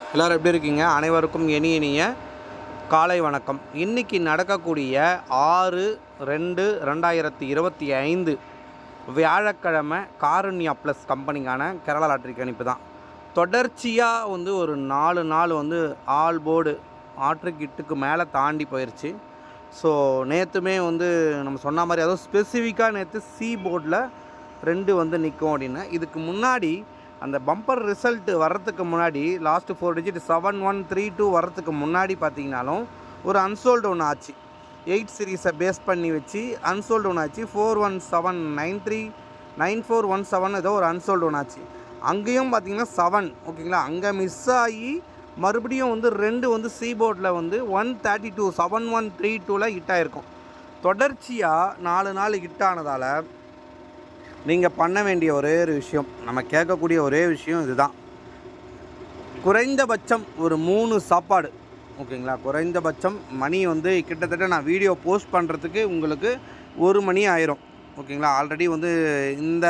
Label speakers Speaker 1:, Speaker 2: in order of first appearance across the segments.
Speaker 1: எல்லோரும் எப்படி இருக்கீங்க? அனைவருக்கும் இனி இனிய காலை வணக்கம். இன்னைக்கு நடக்கக்கூடிய ஆறு ரெண்டு ரெண்டாயிரத்தி இருபத்தி ஐந்து வியாழக்கிழமை காருண்யா ப்ளஸ் கம்பெனிக்கான கேரளா லாட்ரி கணிப்பு தான். தொடர்ச்சியாக வந்து ஒரு நாலு நாள் வந்து ஆல் போர்டு ஆற்றுக்கிட்டுக்கு மேலே தாண்டி போயிடுச்சு ஸோ நேற்றுமே வந்து நம்ம சொன்ன மாதிரி அதுவும் ஸ்பெசிஃபிக்காக நேற்று சி போர்டில் ரெண்டு வந்து நிற்கும் அப்படின்னு. இதுக்கு முன்னாடி அந்த பம்பர் ரிசல்ட்டு வர்றதுக்கு முன்னாடி last four digit seven one three two வர்றதுக்கு முன்னாடி பார்த்தீங்கனாலும் ஒரு அன்சோல்டு ஒன்று ஆச்சு. எயிட் சீரீஸை பேஸ் பண்ணி வச்சு அன்சோல்டு ஒன்று ஆச்சு. Four one seven nine three nine four one seven ஏதோ ஒரு அன்சோல்டு ஒன்று ஆச்சு. அங்கேயும் பார்த்தீங்கன்னா செவன் ஓகேங்களா அங்கே மிஸ் ஆகி மறுபடியும் வந்து ரெண்டு வந்து சி போர்டில் வந்து one thirty two seven one three டூவில் ஹிட் ஆகிருக்கும் தொடர்ச்சியாக நாலு நாள் ஹிட் ஆனதால் நீங்கள் பண்ண வேண்டிய ஒரே ஒரு விஷயம் நம்ம கேட்கக்கூடிய ஒரே விஷயம் இதுதான். குறைந்தபட்சம் ஒரு மூணு சாப்பாடு ஓகேங்களா? குறைந்தபட்சம் மணி வந்து கிட்டத்தட்ட நான் வீடியோ போஸ்ட் பண்ணுறதுக்கு உங்களுக்கு ஒரு மணி ஆயிரும் ஓகேங்களா? ஆல்ரெடி வந்து இந்த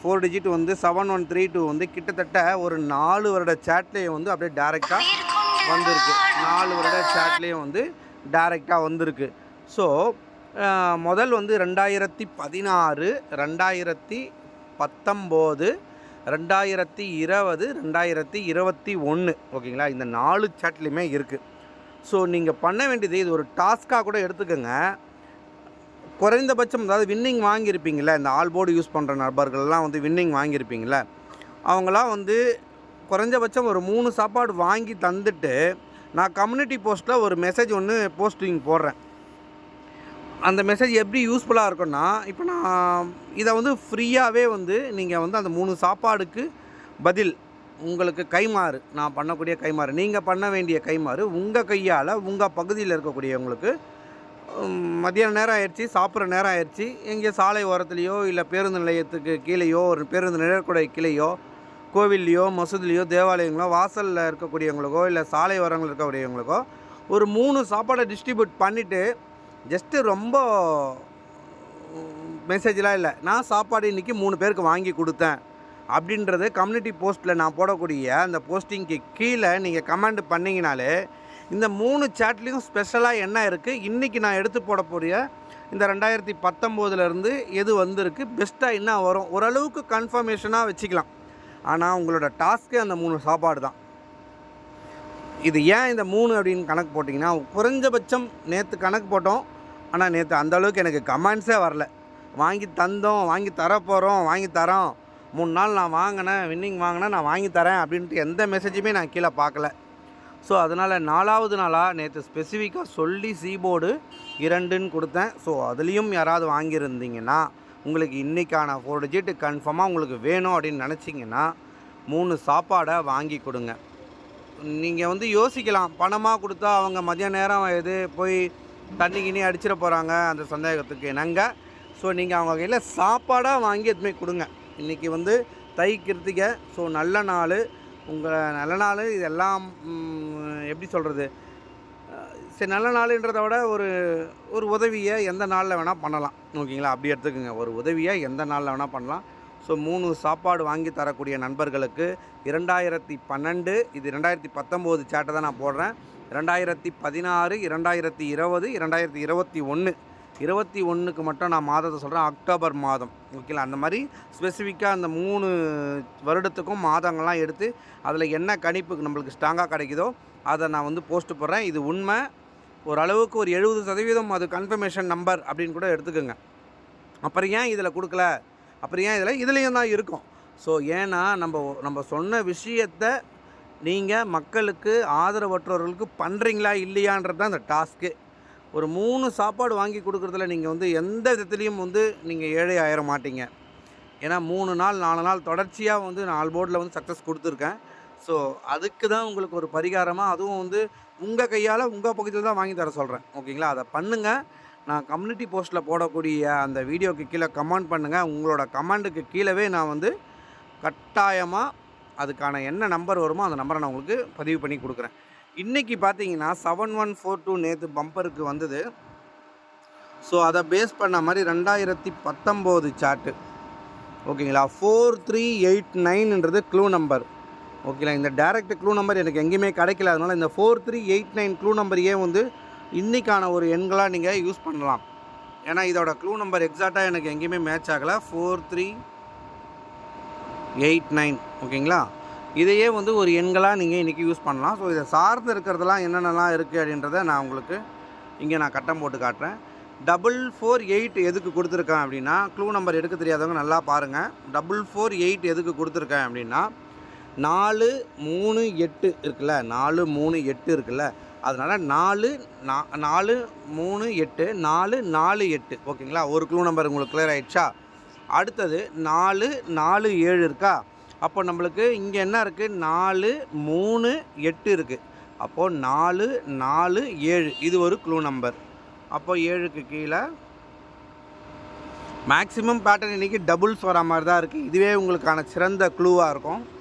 Speaker 1: ஃபோர் டிஜிட் வந்து செவன் ஒன் த்ரீ டூ வந்து கிட்டத்தட்ட ஒரு நாலு வருட சேட்லேயே வந்து அப்படியே டேரெக்டாக வந்திருக்கு. நாலு வருட சேட்லேயே வந்து டேரெக்டாக வந்திருக்கு. ஸோ முதல் வந்து ரெண்டாயிரத்தி பதினாறு ரெண்டாயிரத்தி பத்தொம்போது ரெண்டாயிரத்தி இருபது ரெண்டாயிரத்தி இருபத்தி ஒன்று ஓகேங்களா? இந்த நாலு சேட்லேயுமே இருக்குது ஸோ நீங்கள் பண்ண வேண்டியது இது ஒரு டாஸ்க்காக கூட எடுத்துக்கோங்க. குறைந்தபட்சம் அதாவது வின்னிங் வாங்கியிருப்பீங்களே இந்த ஆல் போர்டு யூஸ் பண்ணுற நபர்கள்லாம் வந்து வின்னிங் வாங்கியிருப்பீங்களே அவங்களாம் வந்து குறைஞ்சபட்சம் ஒரு மூணு சாப்பாடு வாங்கி தந்துட்டு நான் கம்யூனிட்டி போஸ்ட்டில் ஒரு மெசேஜ் ஒன்று போஸ்டிங் போடுறேன். அந்த மெசேஜ் எப்படி யூஸ்ஃபுல்லாக இருக்கும்னா இப்போ நான் இதை வந்து ஃப்ரீயாகவே வந்து நீங்கள் வந்து அந்த மூணு சாப்பாடுக்கு பதில் உங்களுக்கு கைமாறு நான் பண்ணக்கூடிய கைமாறு நீங்கள் பண்ண வேண்டிய கைமாறு உங்கள் கையால் உங்கள் பகுதியில் இருக்கக்கூடியவங்களுக்கு மதியான நேரம் ஆயிடுச்சு சாப்பிட்ற நேரம் ஆயிடுச்சு எங்கே சாலை ஓரத்துலேயோ இல்லை பேருந்து நிலையத்துக்கு கீழேயோ ஒரு பேருந்து நிழற்குடை கீழேயோ கோவில்லையோ மசூதிலையோ தேவாலயங்களோ வாசலில் இருக்கக்கூடியவங்களுக்கோ இல்லை சாலை ஓரங்களில் இருக்கக்கூடியவங்களுக்கோ ஒரு மூணு சாப்பாடை டிஸ்ட்ரிபியூட் பண்ணிவிட்டு ஜஸ்ட்டு ரொம்ப மெசேஜ்லாம் இல்லை. நான் சாப்பாடு இன்றைக்கி மூணு பேருக்கு வாங்கி கொடுத்தேன். அப்படின்றது கம்யூனிட்டி போஸ்ட்டில் நான் போடக்கூடிய அந்த போஸ்டிங்க்கு கீழே நீங்கள் கமெண்ட் பண்ணிங்கனாலே இந்த மூணு சேட்லேயும் ஸ்பெஷலாக என்ன இருக்குது இன்றைக்கி நான் எடுத்து போடக்கூடிய இந்த ரெண்டாயிரத்தி பத்தொம்போதுலேருந்து எது வந்திருக்கு? பெஸ்ட்டாக என்ன வரும்? ஓரளவுக்கு கன்ஃபர்மேஷனாக வச்சுக்கலாம். ஆனால் உங்களோட டாஸ்க்கே அந்த மூணு சாப்பாடு தான். இது ஏன் இந்த மூணு அப்படின்னு கணக்கு போட்டிங்கன்னா குறைஞ்சபட்சம் நேற்று கணக்கு போட்டோம். ஆனால் நேற்று அந்த அளவுக்கு எனக்கு கமெண்ட்ஸே வரல. வாங்கி தந்தோம் வாங்கி தர போகிறோம் வாங்கி தரோம். மூணு நாள் நான் வாங்கினேன் வின்னிங் வாங்கினேன் நான் வாங்கி தரேன் அப்படின்ட்டு எந்த மெசேஜுமே நான் கீழே பார்க்கல. ஸோ அதனால் நாலாவது நாளாக நேற்று ஸ்பெசிஃபிக்காக சொல்லி சீபோர்டு இரண்டுன்னு கொடுத்தேன். ஸோ அதுலேயும் யாராவது வாங்கியிருந்தீங்கன்னா உங்களுக்கு இன்றைக்கான ஃபோர் டிஜிட் கன்ஃபார்மாக உங்களுக்கு வேணும் அப்படின்னு நினச்சிங்கன்னா மூணு சாப்பாடை வாங்கி கொடுங்க. நீங்கள் வந்து யோசிக்கலாம். பணமாக கொடுத்தா அவங்க மதிய நேரம் எது போய் தண்ணி கிண்ணி அடிச்சிட போகிறாங்க அந்த சந்தேகத்துக்கு என்னங்க ஸோ நீங்கள் அவங்க கையில் சாப்பாடாக வாங்கி எதுவுமே கொடுங்க. இன்றைக்கி வந்து தை கிருத்திகை. ஸோ நல்ல நாள். உங்கள் நல்ல நாள் இதெல்லாம் எப்படி சொல்கிறது சரி நல்ல நாளுன்றதை விட ஒரு ஒரு உதவியை எந்த நாளில் வேணால் பண்ணலாம். ஓகேங்களா? அப்படி எடுத்துக்கோங்க. ஒரு உதவியை எந்த நாளில் வேணால் பண்ணலாம். ஸோ மூணு சாப்பாடு வாங்கி தரக்கூடிய நண்பர்களுக்கு இரண்டாயிரத்தி பன்னெண்டு இது இரண்டாயிரத்தி பத்தொம்போது சேட்டை தான் நான் போடுறேன். இரண்டாயிரத்தி பதினாறு இரண்டாயிரத்தி இருபது இரண்டாயிரத்தி இருபத்தி ஒன்று இருபத்தி ஒன்றுக்கு மட்டும் நான் மாதத்தை சொல்கிறேன் அக்டோபர் மாதம். ஓகேங்களா? அந்த மாதிரி ஸ்பெசிஃபிக்காக அந்த மூணு வருடத்துக்கும் மாதங்கள்லாம் எடுத்து அதில் என்ன கணிப்பு நம்மளுக்கு ஸ்ட்ராங்காக கிடைக்குதோ அதை நான் வந்து போஸ்ட் போடுறேன். இது உண்மை. ஓரளவுக்கு ஒரு எழுபது சதவீதம் அது கன்ஃபர்மேஷன் நம்பர் அப்படின்னு கூட எடுத்துக்கோங்க. அப்புறம் ஏன் இதில் கொடுக்கல? அப்புறம் ஏன் இதில் இதுலேயும் தான் இருக்கும். ஸோ ஏன்னா நம்ம நம்ம சொன்ன விஷயத்தை நீங்கள் மக்களுக்கு ஆதரவற்றவர்களுக்கு பண்ணுறீங்களா இல்லையான்றது தான் அந்த டாஸ்க்கு. ஒரு மூணு சாப்பாடு வாங்கி கொடுக்குறதுல நீங்கள் வந்து எந்த விதத்துலேயும் வந்து நீங்கள் ஏழை ஆயிட மாட்டீங்க. ஏன்னா மூணு நாள் நாலு நாள் தொடர்ச்சியாக வந்து நான் போர்டில் வந்து சக்ஸஸ் கொடுத்துருக்கேன். ஸோ அதுக்கு தான் உங்களுக்கு ஒரு பரிகாரமாக அதுவும் வந்து உங்கள் கையால் உங்கள் பகுதியில் தான் வாங்கி தர சொல்கிறேன் ஓகேங்களா? அதை பண்ணுங்கள் நான் கம்யூனிட்டி போஸ்ட்டில் போடக்கூடிய அந்த வீடியோக்கு கீழே கமெண்ட் பண்ணுங்கள் உங்களோட கமெண்ட்டுக்கு கீழவே நான் வந்து கட்டாயமாக அதுக்கான என்ன நம்பர் வருமோ அந்த நம்பரை நான் உங்களுக்கு பதிவு பண்ணி கொடுக்குறேன். இன்றைக்கி பார்த்தீங்கன்னா செவன் ஒன் ஃபோர் டூ நேற்று பம்பருக்கு வந்தது. ஸோ அதை பேஸ் பண்ண மாதிரி ரெண்டாயிரத்தி பத்தொம்போது சார்ட்டு ஓகேங்களா ஃபோர் த்ரீ எயிட் நைன்ன்றது க்ளூ நம்பர் ஓகேங்களா இந்த டேரக்ட் க்ளூ நம்பர் எனக்கு எங்கேயுமே கிடைக்கல. அதனால் இந்த four three eight nine clue நம்பரையே வந்து இன்றைக்கான ஒரு எண்களாக நீங்கள் யூஸ் பண்ணலாம். ஏன்னா இதோட க்ளூ நம்பர் எக்ஸாக்டாக எனக்கு எங்கேயுமே மேட்ச் ஆகலை. ஃபோர் த்ரீ எயிட் நைன் ஓகேங்களா இதையே வந்து ஒரு எண்களாக நீங்கள் இன்றைக்கி யூஸ் பண்ணலாம். ஸோ இதை சார்ந்து இருக்கிறதெல்லாம் என்னென்னலாம் இருக்குது அப்படின்றத நான் உங்களுக்கு இங்கே நான் கட்டம் போட்டு காட்டுறேன். டபுள் ஃபோர் எயிட் எதுக்கு கொடுத்துருக்கேன் அப்படின்னா க்ளூ நம்பர் எடுக்க தெரியாதவங்க நல்லா பாருங்கள் டபுள் ஃபோர் எயிட் எதுக்கு கொடுத்துருக்கேன் அப்படின்னா நாலு மூணு எட்டு இருக்குல்ல? நாலு மூணு எட்டு இருக்குல்ல? அதனால் நாலு நா- நாலு மூணு எட்டு நாலு நாலு எட்டு. ஓகேங்களா? ஒரு க்ளூ நம்பர் உங்களுக்கு கிளியர் ஆயிடுச்சா? அடுத்தது நாலு நாலு ஏழு இருக்கா? அப்போ நம்மளுக்கு இங்கே என்ன இருக்குது நாலு மூணு எட்டு இருக்குது அப்போது நாலு நாலு ஏழு. இது ஒரு க்ளூ நம்பர் அப்போ ஏழுக்கு கீழே மேக்ஸிமம் பேட்டர்ன் இன்றைக்கி டபுள்ஸ் வர மாதிரி தான் இருக்குது இதுவே உங்களுக்கான சிறந்த க்ளூவாக இருக்கும்.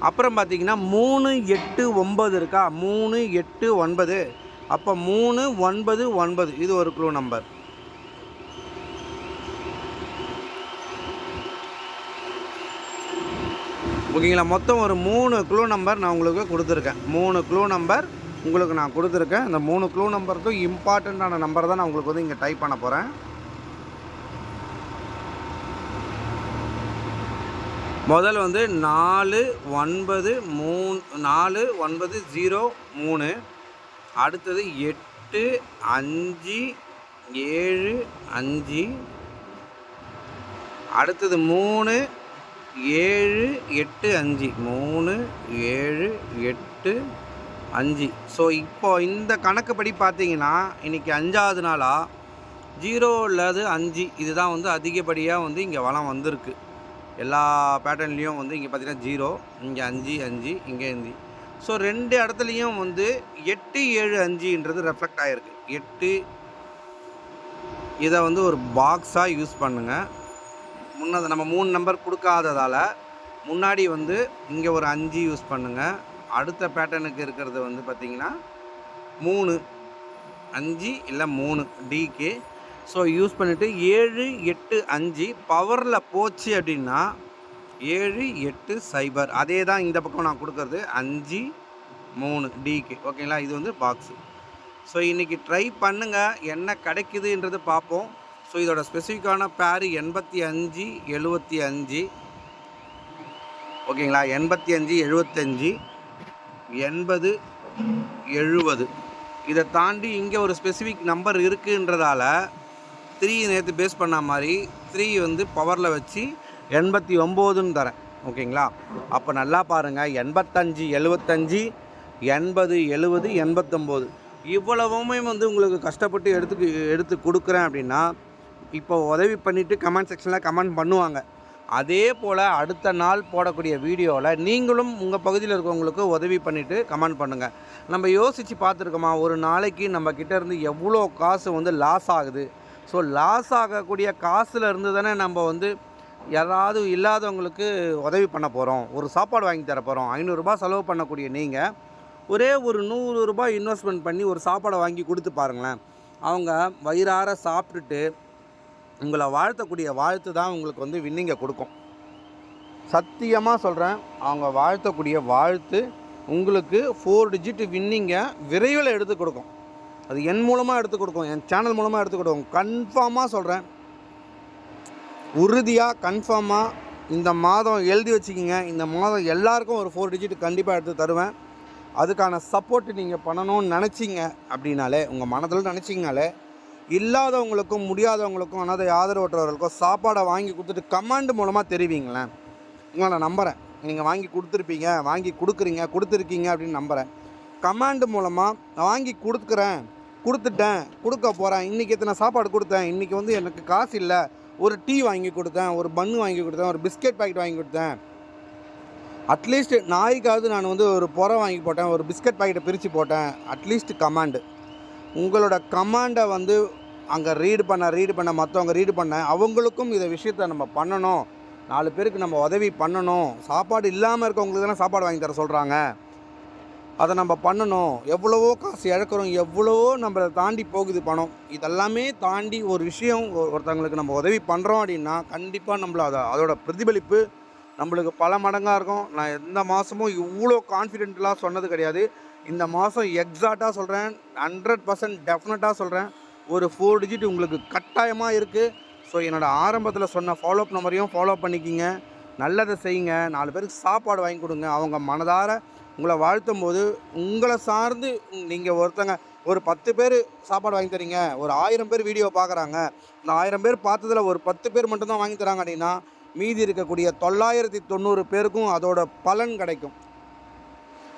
Speaker 1: அப்புறம் பார்த்தீங்கன்னா மூணு எட்டு ஒம்பது இருக்கா? மூணு எட்டு ஒன்பது. அப்போ மூணு ஒன்பது ஒன்பது. இது ஒரு க்ளூ நம்பர் ஓகேங்களா? மொத்தம் ஒரு மூணு க்ளூ நம்பர் நான் உங்களுக்கு கொடுத்துருக்கேன். மூணு க்ளூ நம்பர் உங்களுக்கு நான் கொடுத்துருக்கேன். இந்த மூணு க்ளூ நம்பருக்கும் இம்பார்ட்டண்ட்டான நம்பர் தான் நான் உங்களுக்கு வந்து இங்கே டைப் பண்ண போகிறேன் முதல் வந்து நாலு ஒன்பது மூணு நாலு ஒன்பது ஜீரோ மூணு. அடுத்தது எட்டு அஞ்சு ஏழு அஞ்சு. அடுத்தது மூணு ஏழு எட்டு அஞ்சு. மூணு ஏழு எட்டு அஞ்சு. ஸோ இப்போ இந்த கணக்குப்படி பார்த்தீங்கன்னா இன்றைக்கி அஞ்சாவது நாளாக ஜீரோ இல்லாது அஞ்சு. இதுதான் வந்து அதிகப்படியாக வந்து இங்கே வளம் வந்திருக்கு. எல்லா பேட்டர்ன்லேயும் வந்து இங்கே பார்த்தீங்கன்னா ஜீரோ இங்கே அஞ்சு அஞ்சு இங்கே அஞ்சு. ஸோ ரெண்டு இடத்துலையும் வந்து எட்டு ஏழு அஞ்சுன்றது ரெஃப்ளெக்ட் ஆகிருக்கு எட்டு இதை வந்து ஒரு பாக்ஸாக யூஸ் பண்ணுங்கள் முன்னது நம்ம மூணு நம்பர் கொடுக்காததால் முன்னாடி வந்து இங்கே ஒரு அஞ்சு யூஸ் பண்ணுங்கள் அடுத்த பேட்டர்னுக்கு இருக்கிறது வந்து பார்த்திங்கன்னா மூணு அஞ்சு இல்லை மூணு டிக்கு ஸோ யூஸ் பண்ணிவிட்டு ஏழு எட்டு அஞ்சு பவரில் போச்சு அப்படின்னா ஏழு எட்டு சைபர் அதே தான் இந்த பக்கம் நான் கொடுக்குறது. அஞ்சு மூணு டிக்கு ஓகேங்களா இது வந்து பாக்ஸு ஸோ இன்றைக்கி ட்ரை பண்ணுங்கள் என்ன கிடைக்குதுன்றது பார்ப்போம். ஸோ இதோட ஸ்பெசிஃபிக்கான பேரு எண்பத்தி அஞ்சு எழுபத்தி அஞ்சு. ஓகேங்களா எண்பத்தி அஞ்சு எழுபத்தஞ்சு எண்பது எழுபது இதை தாண்டி இங்கே ஒரு ஸ்பெசிஃபிக் நம்பர் இருக்குன்றதால த்ரீ நேற்று பேஸ் பண்ண மாதிரி த்ரீ வந்து பவரில் வச்சு எண்பத்தி ஒம்போதுன்னு தரேன். ஓகேங்களா? அப்போ நல்லா பாருங்கள் எண்பத்தஞ்சு எழுபத்தஞ்சு எண்பது எழுபது எண்பத்தொம்போது. இவ்வளவுமே வந்து உங்களுக்கு கஷ்டப்பட்டு எடுத்து எடுத்து கொடுக்குறேன் அப்படின்னா இப்போ உதவி பண்ணிவிட்டு கமெண்ட் செக்ஷனில் கமெண்ட் பண்ணுவாங்க. அதே போல் அடுத்த நாள் போடக்கூடிய வீடியோவில் நீங்களும் உங்கள் பகுதியில் இருக்கவங்களுக்கு உதவி பண்ணிவிட்டு கமெண்ட் பண்ணுங்கள் நம்ம யோசித்து பார்த்துருக்கோமா ஒரு நாளைக்கு நம்ம கிட்டேருந்து எவ்வளோ காசு வந்து லாஸ் ஆகுது? ஸோ லாஸ் ஆகக்கூடிய காசில் இருந்து தானே நம்ம வந்து யாராவது இல்லாதவங்களுக்கு உதவி பண்ண போகிறோம் ஒரு சாப்பாடு வாங்கி தர போகிறோம் ஐநூறுரூபா செலவு பண்ணக்கூடிய நீங்கள் ஒரே ஒரு நூறு ரூபாய் இன்வெஸ்ட்மெண்ட் பண்ணி ஒரு சாப்பாடை வாங்கி கொடுத்து பாருங்களேன். அவங்க வயிறார சாப்பிட்டுட்டு உங்களை வாழ்த்தக்கூடிய வாழ்த்து தான் உங்களுக்கு வந்து வின்னிங்கை கொடுக்கும். சத்தியமாக சொல்கிறேன் அவங்க வாழ்த்தக்கூடிய வாழ்த்து உங்களுக்கு ஃபோர் டிஜிட் வின்னிங்கை விரைவில் எடுத்து கொடுக்கும். அது என் மூலமாக எடுத்து கொடுக்கும் என் சேனல் மூலமாக எடுத்து கொடுக்கும். கன்ஃபார்மாக சொல்கிறேன் உறுதியாக கன்ஃபார்மாக இந்த மாதம் எழுதி வச்சுக்கிங்க. இந்த மாதம் எல்லாருக்கும் ஒரு ஃபோர் டிஜிட் கண்டிப்பாக எடுத்து தருவேன். அதுக்கான சப்போர்ட் நீங்கள் பண்ணணும்னு நினச்சிங்க அப்படின்னாலே உங்கள் மனதில் நினச்சிங்கனாலே இல்லாதவங்களுக்கும் முடியாதவங்களுக்கும் அனாதை ஆதரவற்றவர்களுக்கும் சாப்பாடை வாங்கி கொடுத்துட்டு கமாண்ட் மூலமாக தெரிவிங்களேன். உங்களை நான் நம்புகிறேன் நீங்கள் வாங்கி கொடுத்துருப்பீங்க வாங்கி கொடுக்குறீங்க கொடுத்துருக்கீங்க அப்படின்னு நம்புகிறேன் கமாண்டு மூலமாக நான் வாங்கி கொடுக்குறேன். கொடுத்துட்டேன் கொடுக்க போகிறேன் இன்றைக்கி எத்தனை சாப்பாடு கொடுத்தேன்? இன்றைக்கி வந்து எனக்கு காசு இல்லை. ஒரு டீ வாங்கி கொடுத்தேன் ஒரு பன்னு வாங்கி கொடுத்தேன் ஒரு பிஸ்கெட் பாக்கெட் வாங்கி கொடுத்தேன். அட்லீஸ்ட் நாய்க்காவது நான் வந்து ஒரு புறை வாங்கி போட்டேன் ஒரு பிஸ்கெட் பாக்கெட்டை பிரித்து போட்டேன். அட்லீஸ்ட் கமாண்டு உங்களோட கமாண்டை வந்து அங்கே ரீடு பண்ண ரீடு பண்ண மற்றவங்க ரீடு பண்ண அவங்களுக்கும் இதை விஷயத்த நம்ம பண்ணணும். நாலு பேருக்கு நம்ம உதவி பண்ணணும். சாப்பாடு இல்லாமல் இருக்கவங்களுக்கு தானே சாப்பாடு வாங்கி தர சொல்கிறாங்க அதை நம்ம பண்ணணும். எவ்வளவோ காசு இழக்கிறோம். எவ்வளவோ நம்மளை தாண்டி போகுது பணம். இதெல்லாமே தாண்டி ஒரு விஷயம் ஒருத்தவங்களுக்கு நம்ம உதவி பண்ணுறோம் அப்படின்னா கண்டிப்பாக நம்மள அதை அதோட பிரதிபலிப்பு நம்மளுக்கு பல மடங்காக இருக்கும். நான் எந்த மாதமும் இவ்வளோ கான்ஃபிடென்ட்லாம் சொன்னது கிடையாது. இந்த மாதம் எக்ஸாக்டாக சொல்கிறேன் ஹண்ட்ரட் பர்சன்ட் டெஃபினட்டாக சொல்கிறேன் ஒரு ஃபோர் டிஜிட் உங்களுக்கு கட்டாயமாக இருக்குது ஸோ என்னோடய ஆரம்பத்தில் சொன்ன ஃபாலோ அப் நம்பரையும் ஃபாலோ பண்ணிக்கிங்க. நல்லதை செய்யுங்க. நாலு பேருக்கு சாப்பாடு வாங்கி கொடுங்க. அவங்க மனதார உங்களை வாழ்த்தும் போது உங்களை சார்ந்து நீங்கள் ஒருத்தங்க ஒரு பத்து பேர் சாப்பாடு வாங்கி தரீங்க ஒரு ஆயிரம் பேர் வீடியோ பார்க்குறாங்க இந்த ஆயிரம் பேர் பார்த்ததுல ஒரு பத்து பேர் மட்டும்தான் வாங்கி தராங்க அப்படின்னா மீதி இருக்கக்கூடிய தொள்ளாயிரத்தி தொண்ணூறு பேருக்கும் அதோட பலன் கிடைக்கும்.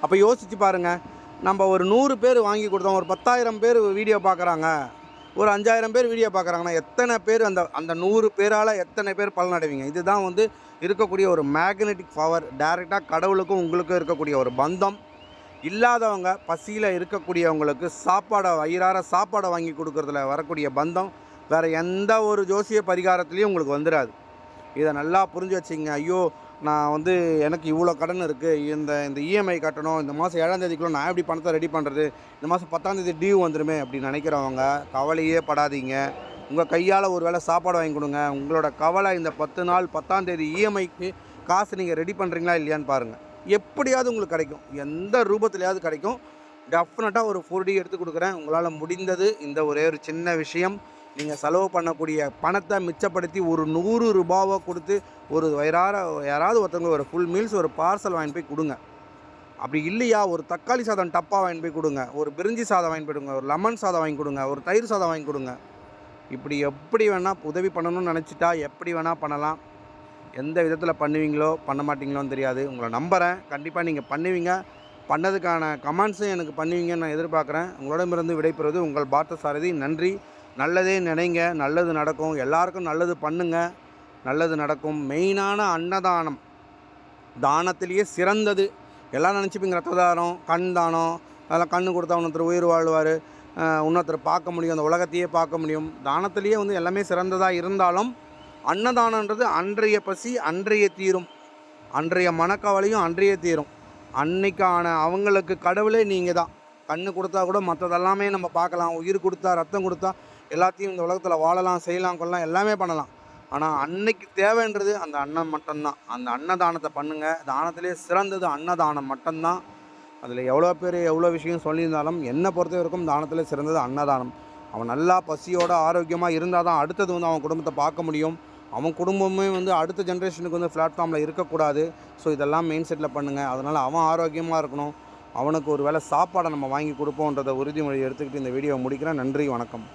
Speaker 1: அப்போ யோசித்து பாருங்கள் நம்ம ஒரு நூறு பேர் வாங்கி கொடுத்தோம் ஒரு பத்தாயிரம் பேர் வீடியோ பார்க்குறாங்க ஒரு அஞ்சாயிரம் பேர் வீடியோ பார்க்குறாங்கன்னா எத்தனை பேர் அந்த அந்த நூறு பேரால் எத்தனை பேர் பலனடைவீங்க இதுதான் வந்து இருக்கக்கூடிய ஒரு மேக்னெட்டிக் பவர் டைரெக்டாக கடவுளுக்கும் உங்களுக்கும் இருக்கக்கூடிய ஒரு பந்தம். இல்லாதவங்க பசியில் இருக்கக்கூடியவங்களுக்கு சாப்பாடை வயிறார சாப்பாடை வாங்கி கொடுக்குறதுல வரக்கூடிய பந்தம். வேறு எந்த ஒரு ஜோசிய பரிகாரத்துலேயும் உங்களுக்கு வந்துடாது இதை நல்லா புரிஞ்சு வச்சிங்க. ஐயோ நான் வந்து எனக்கு இவ்வளோ கடன் இருக்குது இந்த இந்த இஎம்ஐ கட்டணும். இந்த மாதம் ஏழாம் தேதிக்குள்ளே நான் எப்படி பணத்தை ரெடி பண்ணுறது இந்த மாதம் பத்தாம் தேதி டியூ வந்துடுமே அப்படின்னு நினைக்கிறவங்க கவலையே படாதீங்க. உங்கள் கையால் ஒரு வேளை சாப்பாடு வாங்கி கொடுங்க. உங்களோட கவலை இந்த பத்து நாள் பத்தாம் தேதி இஎம்ஐக்கு காசு நீங்கள் ரெடி பண்ணுறீங்களா இல்லையான்னு பாருங்கள் எப்படியாவது உங்களுக்கு கிடைக்கும். எந்த ரூபத்துலையாவது கிடைக்கும். டெஃபினட்டாக ஒரு ஃபோர் டி எடுத்து கொடுக்குறேன். உங்களால் முடிந்தது இந்த ஒரே ஒரு சின்ன விஷயம். நீங்கள் செலவு பண்ணக்கூடிய பணத்தை மிச்சப்படுத்தி ஒரு நூறு ரூபாவை கொடுத்து ஒரு வயிறார யாராவது ஒருத்தவங்க ஒரு ஃபுல் மீல்ஸ் ஒரு பார்சல் வாங்கி போய் கொடுங்க. அப்படி இல்லையா ஒரு தக்காளி சாதம் டப்பா வாங்கி போய் கொடுங்க ஒரு பிரிஞ்சி சாதம் வாங்கி போய் கொடுங்க ஒரு லெமன் சாதம் வாங்கி கொடுங்க ஒரு தயிர் சாதம் வாங்கி கொடுங்க. இப்படி எப்படி வேணால் உதவி பண்ணணும்னு நினச்சிட்டா எப்படி வேணால் பண்ணலாம். எந்த விதத்தில் பண்ணுவீங்களோ பண்ண மாட்டீங்களோன்னு தெரியாது. உங்களை நம்புகிறேன் கண்டிப்பாக நீங்கள் பண்ணுவீங்க. பண்ணதுக்கான கமெண்ட்ஸும் எனக்கு பண்ணுவீங்கன்னு நான் எதிர்பார்க்குறேன். உங்களிடமிருந்து விடைபெறுவது உங்கள் பார்த்த சாரதி. நன்றி. நல்லதே நினைங்க நல்லது நடக்கும். எல்லாருக்கும் நல்லது பண்ணுங்க நல்லது நடக்கும். மெயினான அன்னதானம். தானத்திலேயே சிறந்தது. எல்லாம் நினச்சிப்பீங்க ரத்த தானம் கண் தானம் அதெல்லாம் கண்ணு கொடுத்தா இன்னொருத்தர் உயிர் வாழ்வார். இன்னொருத்தர் பார்க்க முடியும் அந்த உலகத்தையே பார்க்க முடியும். தானத்திலேயே வந்து எல்லாமே சிறந்ததாக இருந்தாலும் அன்னதானன்றது அன்றைய பசி அன்றைய தீரும். அன்றைய மனக்கவலையும் அன்றைய தீரும். அன்னைக்கான அவங்களுக்கு கடவுளே நீங்கள் தான் கண்ணு கொடுத்தா கூட மற்றதெல்லாமே நம்ம பார்க்கலாம். உயிர் கொடுத்தா ரத்தம் கொடுத்தா எல்லாத்தையும் இந்த உலகத்தில் வாழலாம் செய்யலாம் கொள்ளலாம் எல்லாமே பண்ணலாம். ஆனால் அன்னைக்கு தேவைன்றது அந்த அன்னம் மட்டும்தான். அந்த அன்னதானத்தை பண்ணுங்கள் தானத்திலே சிறந்தது அன்னதானம் மட்டும்தான். அதில் எவ்வளோ பேர் எவ்வளோ விஷயம் சொல்லியிருந்தாலும் என்னை பொறுத்த வரைக்கும் தானத்தில் சிறந்தது அன்னதானம். அவன் நல்லா பசியோட ஆரோக்கியமாக இருந்தால் தான் அடுத்தது வந்து அவன் குடும்பத்தை பார்க்க முடியும். அவன் குடும்பமே வந்து அடுத்த ஜென்ரேஷனுக்கு வந்து பிளாட்ஃபார்மில் இருக்கக்கூடாது. ஸோ இதெல்லாம் மெயின் செட்டில் பண்ணுங்கள் அதனால் அவன் ஆரோக்கியமாக இருக்கணும். அவனுக்கு ஒரு வேளை சாப்பாடை நம்ம வாங்கி கொடுப்போன்றத உறுதிமொழி எடுத்துக்கிட்டு இந்த வீடியோவை முடிக்கிறேன். நன்றி வணக்கம்.